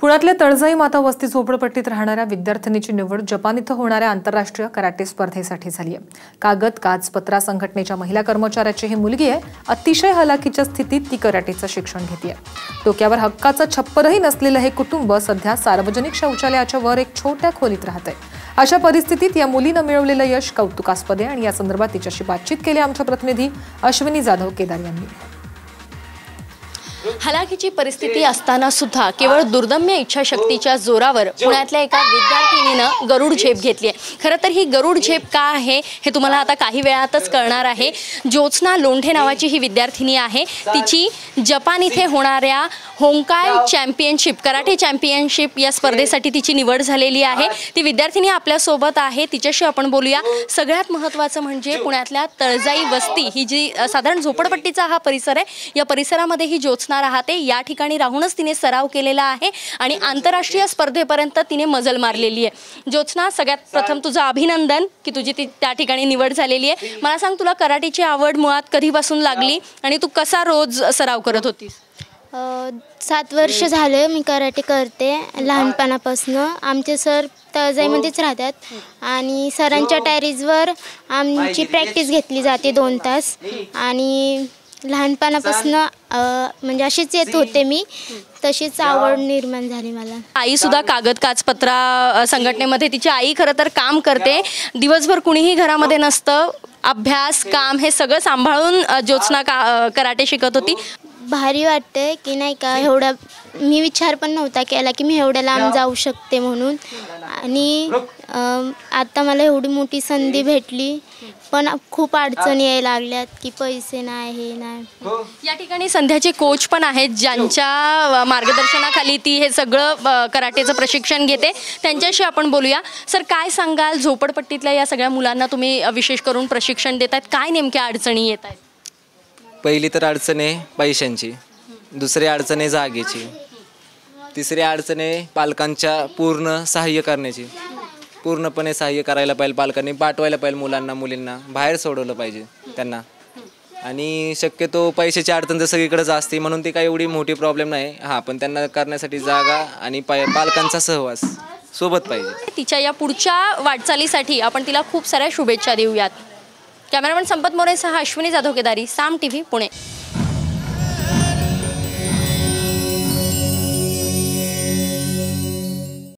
पुण्यातल्या तळजाई माता वस्ती झोपडपट्टीत राहणाऱ्या विद्यार्थिनीची निवड जपान इथं होणाऱ्या आंतरराष्ट्रीय कराटे स्पर्धेसाठी झाली आहे. कागद काचपत्रा संघटनेच्या महिला कर्मचाऱ्याची ही मुलगी आहे. अतिशय हलाखीच्या स्थितीत ती कराटेचं शिक्षण घेते डोक्यावर हक्काचं छप्परही नसलेलं हे कुटुंब सध्या सार्वजनिक शौचालयाच्या वर एक छोट्या खोलीत राहत आहे. अशा परिस्थितीत या मुलीनं मिळवलेलं यश कौतुकास्पद आहे आणि या संदर्भात तिच्याशी बातचीत केली आमच्या प्रतिनिधी अश्विनी जाधव केदार यांनी. हलाखीची परिस्थिती असताना सुद्धा केवळ दुर्दम्य इच्छाशक्तीच्या जोरावर पुण्यातल्या एका विद्यार्थिनीनं गरुड झेप घेतली आहे. खरं तर ही गरुड झेप का आहे हे तुम्हाला आता काही वेळातच कळणार आहे. ज्योत्स्ना लोंढे नावाची ही विद्यार्थिनी आहे. तिची जपान इथे होणाऱ्या होंकाय चॅम्पियनशिप कराटे चॅम्पियनशिप या स्पर्धेसाठी तिची निवड झालेली आहे. ती विद्यार्थिनी आपल्यासोबत आहे. तिच्याशी आपण बोलूया. सगळ्यात महत्त्वाचं म्हणजे पुण्यातल्या तळजाई वस्ती ही जी साधारण झोपडपट्टीचा हा परिसर आहे या परिसरामध्ये ही ज्योत्स्ना राहते या ठिकाणी राहूनच तिने सराव केलेला आहे आणि आंतरराष्ट्रीय स्पर्धेपर्यंत तिने मजल मारलेली आहे. ज्योत्स्ना सगळ्यात प्रथम तुझं अभिनंदन की तुझी ती त्या ठिकाणी निवड झालेली आहे. मला सांग तुला कराटेची आवड मुळात कधीपासून लागली आणि तू कसा रोज सराव करत होतीस? सात वर्ष झाले मी कराटे करते लहानपणापासून. आमचे सर तळजाईमध्येच राहतात आणि सरांच्या टॅरीजवर आमची प्रॅक्टिस घेतली जाते दोन तास. आणि लहानपणापासून म्हणजे अशीच येत होते मी. तशीच आवड निर्माण झाली मला. आई सुद्धा कागद काचपत्रा संघटनेमध्ये तिची आई खरं तर काम करते. दिवसभर कुणीही घरामध्ये नसतं. अभ्यास काम हे सगळं सांभाळून ज्योत्स्ना का कराटे शिकत होती. भारी वाटते की नाही का एवढा मी विचार पण नव्हता केला की मी एवढ्या लांब जाऊ शकते म्हणून. आणि आता मला एवढी मोठी संधी भेटली. पण खूप अडचणी यायला लागल्यात की पैसे नाही हे नाही. या ठिकाणी संध्याचे कोच पण आहेत ज्यांच्या अ, मार्गदर्शनाखाली ती हे सगळं कराटेचं प्रशिक्षण घेते. त्यांच्याशी आपण बोलूया. सर काय सांगाल? झोपडपट्टीतल्या या सगळ्या मुलांना तुम्ही विशेष करून प्रशिक्षण देत आहेत काय नेमक्या अडचणी येत आहेत पहिली तर अडचण आहे पैशांची. दुसरी अडचण आहे जागेची. तिसरी अडचण आहे पालकांच्या पूर्ण सहाय्य करण्याची. पूर्णपणे सहाय्य करायला पाहिजे पालकांनी पाठवायला पाहिजे मुलांना मुलींना. बाहेर सोडवलं पाहिजे त्यांना. आणि शक्यतो पैशाची अडचण तर सगळीकडे असते म्हणून ती काही एवढी मोठी प्रॉब्लेम नाही. हां पण त्यांना करण्यासाठी जागा आणि पाय पालकांचा सहवास सोबत पाहिजे. तिच्या या पुढच्या वाटचालीसाठी आपण तिला खूप साऱ्या शुभेच्छा देऊयात. कॅमेरामॅन संपत मोरेसह अश्विनी जाधव केदारी साम टी व्ही पुणे.